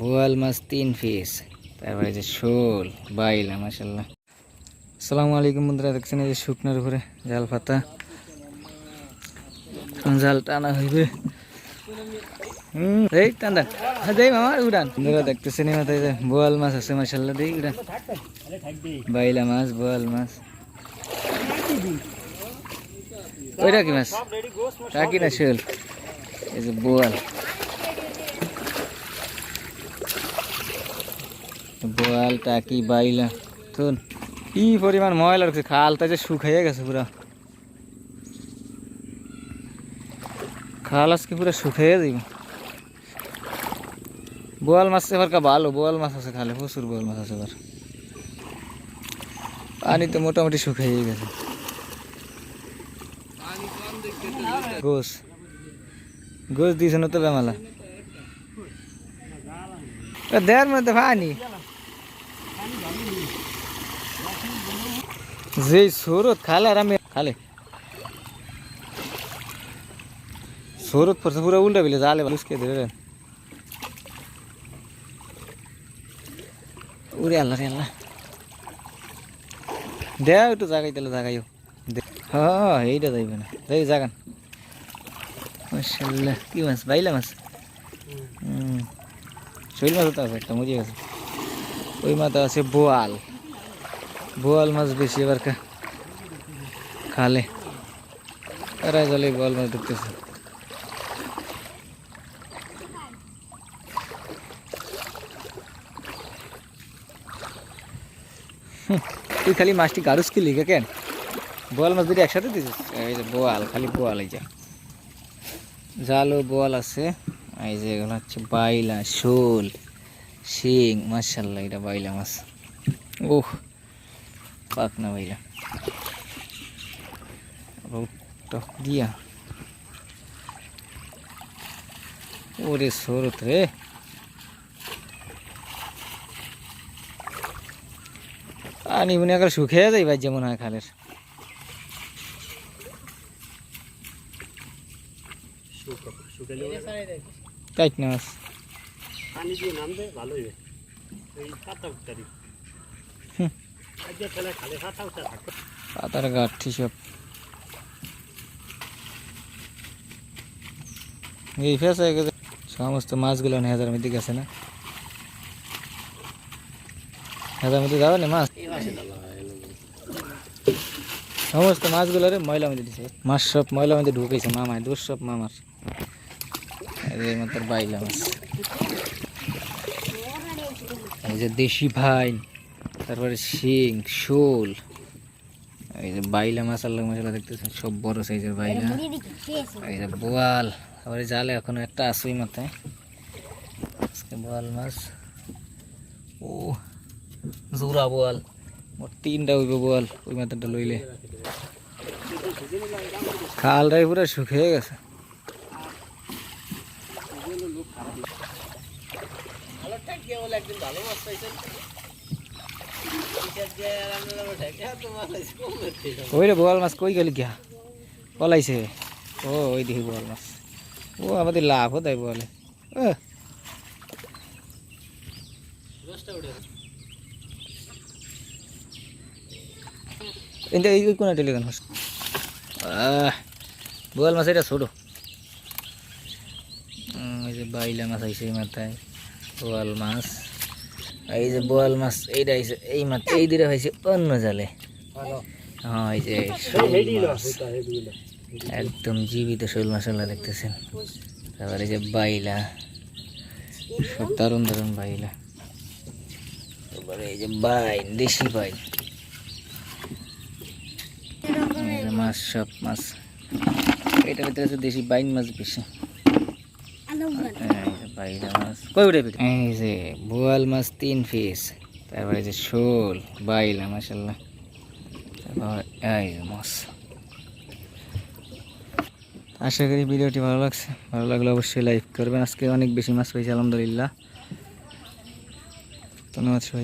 বোয়াল মাছ তিন পিস তারপরে যে শোল, বাইলা মাসাল্লাহ আসসালামু আলাইকুম বন্ধুরা, দেখছেন এই যে শুকনার উপরে জাল পাতা। জাল টানা হইবে। উড়ান। বোয়াল মাছ আছে মাসাল্লাহ দেই উড়ান। বাইলা মাছ, বোয়াল মাছ। ওইটা কি মাছ? না শোল? এই যে বোয়াল। বোয়াল টাকি বাইলা? তো কি পরিমাণ ময়লা রাখছে, খালটা যে শুকাইয়ে গেছে পুরা। খাল আজকে পুরো শুকাইয়ে দিব বোয়াল মাছ এবার কা ভালো, বোয়াল মাছ আছে খালে, প্রচুর বোয়াল মাছ আছে এবার। পানি তো মোটামুটি শুকাইয়ে গেছে। গোস গোস দিয়েছে না তো বেমালা। দেড় মধ্যে পানি। যে সুরত খালে আর আমি খালে। সুরত পড়ছে পুরো উল্টা বিলে জালে লুসকে ধরে উড়ে আল্লাহ রে আল্লাহ দেও একটু জাগাই তাহলে জাগাইও। হ্যাঁ এইটা যাইবে না। যাই জাগান। মাশাল্লাহ কি মাছ বাইলা মাছ? শৈল মাছ তো আছে একটা মরিয়ে গেছে। ওই মাথা আছে বোয়াল। বোয়াল মাছ বেশি এবার খালে। তারা জলে বোয়াল মাছ দেখতেছে তুই খালি মাছটি গাড়ুস কি লিখে কেন? বোয়াল মাছ দুটি একসাথে দিছিস? এই যে বোয়াল, খালি বোয়াল এই যে। জালও বোয়াল আছে। এই যে এগুলো হচ্ছে বাইলা, শোল। শিং মার্শাল্লাহ এটা বাইলা মাছ। ওহ পাক না বাইলা। টক দিয়া। ওরে সরত রে। পানি মনে একবার শুকিয়ে যাই ভাই যেমন হয় খালের। কাইট না মাছ। পানি দিয়ে নামবে ভালো হইবে এই পাতা উত্তারি হুম। আজকে তাহলে খালি পাতা উত্তা থাকবে পাতার গাঠি সব এই ফেস হয়ে গেছে সমস্ত মাছগুলো হেজার মধ্যে গেছে না হেজার মধ্যে যাবে না মাছ সমস্ত মাছগুলো রে ময়লা মধ্যে দিছে মাছ সব ময়লা মধ্যে ঢুকেছে মামায় দোষ সব মামার এই মাত্র বাইলা মাছ এই যে দেশি ভাই তারপরে শিং শোল এই যে বাইলা মাছ আল্লাহ মশলা দেখতেছেন সব বড় সাইজের বাইলা। এই যে বোয়াল আবার এই জালে এখনও একটা আসুই মাথায়। আজকে বোয়াল মাছ। ও জোড়া বোয়াল। মোট তিনটা হইব বোয়াল ওই মাথাটা লইলে। খালটাই পুরো শুকিয়ে গেছে। ওই রে বোয়াল মাছ কই গেল গিয়া? পলাইছে ও ওই দেখি বোয়াল মাছ। ও আমাদের লাভও দেয় বলে। এটা এই কোন টেলিগান মাছ বোয়াল মাছ এটা ছোটো। যে বাইলা মাছ এই মাথায়। বোয়াল মাছ। এই যে বোয়াল মাছ এইটা আইছে এই মাছ এই দিকে হয়েছে অন্য জালে। হ্যাঁ এই যে একদম জীবিত শৈল মশলা দেখতেছেন। তারপরে যে বাইলা। সব দারুণ দারুণ বাইলা। তারপরে এই যে বাইন দেশি বাইন এই যে মাছ সব মাছ। এটার ভিতরে দেশি বাইন মাছ বেশি। এই যে মাছ। কই উঠে পিঠে এই যে, বোয়াল মাছ তিন পিস তারপরে তারপর আশা করি ভিডিওটি ভালো লাগছে। ভালো লাগলে অবশ্যই লাইক করবেন। আজকে অনেক বেশি মাছ পেয়েছি, আলহামদুলিল্লাহ। ধন্যবাদ সবাই